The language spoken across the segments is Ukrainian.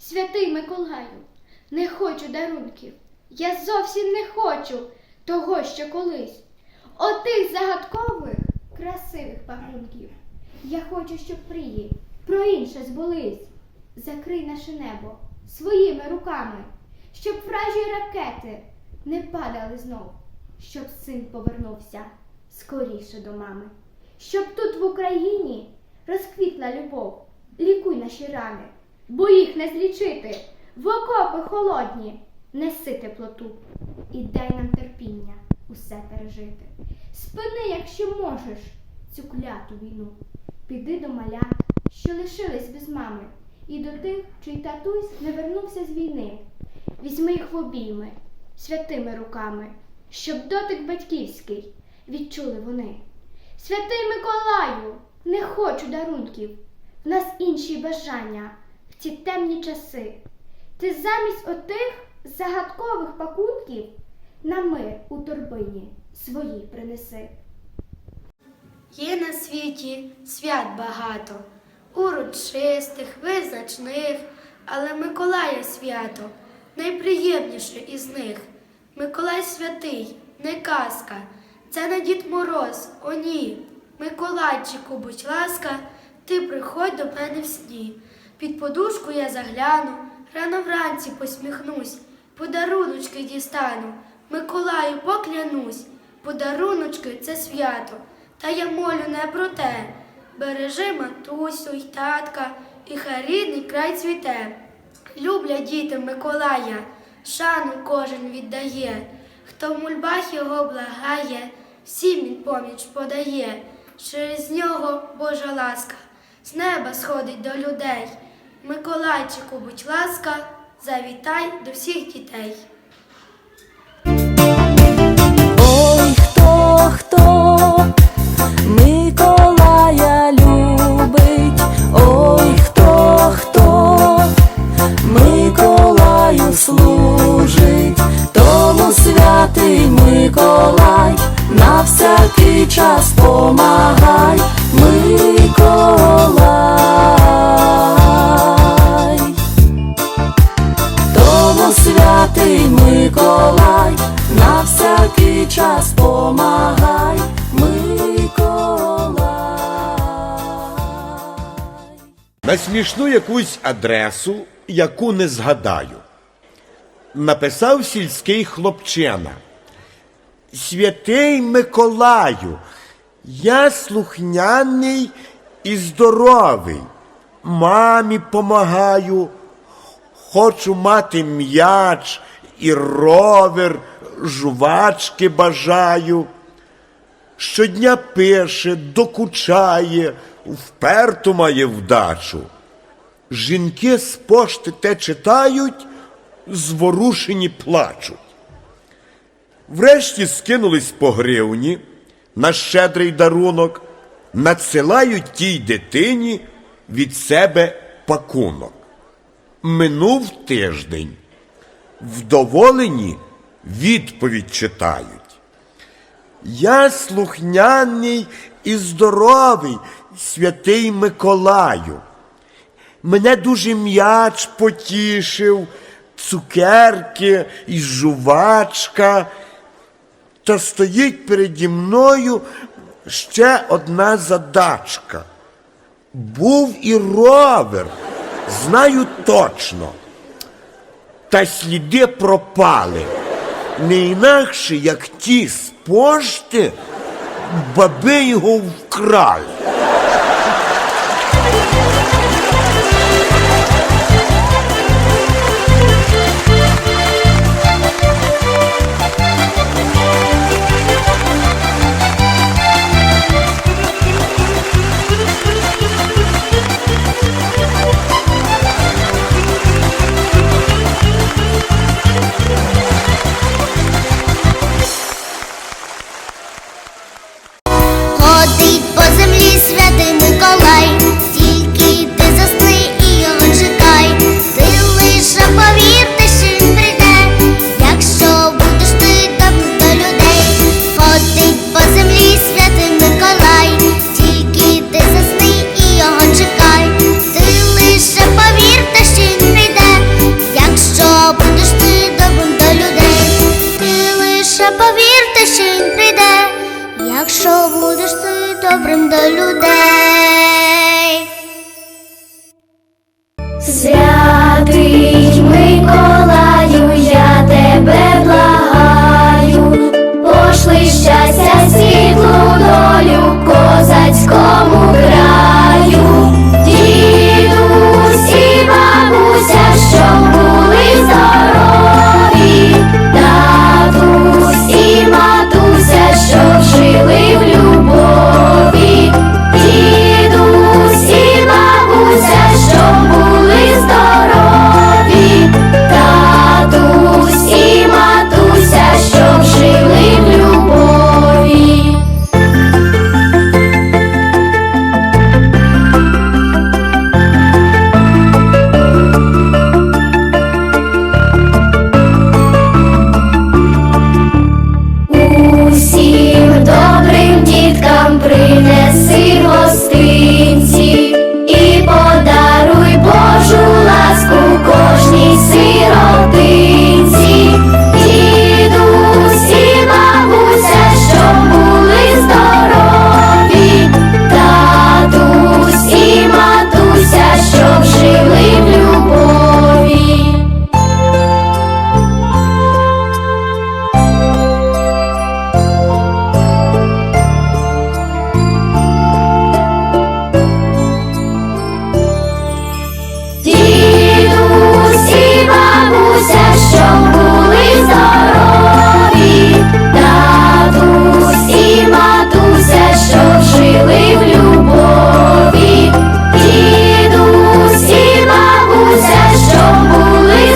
Святий Миколаю, не хочу дарунків. Я зовсім не хочу того, що колись. Отих загадкових, красивих подарунків. Я хочу, щоб мрії про інше збулись. Закрий наше небо своїми руками, щоб вражі ракети не падали знов, щоб син повернувся скоріше до мами, щоб тут в Україні розквітла любов, лікуй наші рани, бо їх не злічити, в окопи холодні, неси теплоту і дай нам терпіння усе пережити. Спини, якщо можеш, цю кляту війну. Піди до малят, що лишились без мами, і до тих, чий татусь не вернувся з війни. Візьми їх в обійми святими руками, щоб дотик батьківський відчули вони. Святий Миколаю, не хочу дарунків, в нас інші бажання в ці темні часи. Ти замість отих загадкових пакунків на мир у торбині свої принеси. Є на світі свят багато, урочистих, визначних, але Миколая свято найприємніше із них. Миколай святий, не казка, це не Дід Мороз, о ні. Миколайчику, будь ласка, ти приходь до мене в сні. Під подушку я загляну, рано вранці посміхнусь, подаруночки дістану, Миколаю поклянусь, подаруночки це свято. Та я молю не про те. Бережи матусю й татка, і хай рідний край цвіте. Люблять діти Миколая, шану кожен віддає, хто в мульбах його благає, всім він поміч подає. Через нього Божа ласка, з неба сходить до людей. Миколайчику, будь ласка, завітай до всіх дітей. Ой, хто, хто Миколая любить, ой, хто, хто Миколаю служить, тому святий Миколай, на всякий час помагай, на смішну якусь адресу, яку не згадаю. Написав сільський хлопчина. Святий Миколаю, я слухняний і здоровий. Мамі помагаю, хочу мати м'яч і ровер, жувачки бажаю. Щодня пише, докучає, вперту має вдачу. Жінки з пошти те читають, зворушені плачуть. Врешті скинулись по гривні на щедрий дарунок, надсилають тій дитині від себе пакунок. Минув тиждень. Вдоволені відповідь читають. Я слухняний і здоровий, святий Миколаю. Мене дуже м'яч потішив, цукерки і жувачка. Та стоїть переді мною ще одна задачка. Був і ровер, знаю точно. Та сліди пропали. Не інакше, як ті з пошти, баби його вкрали. Всім добрим діткам принеси гости.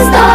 stop.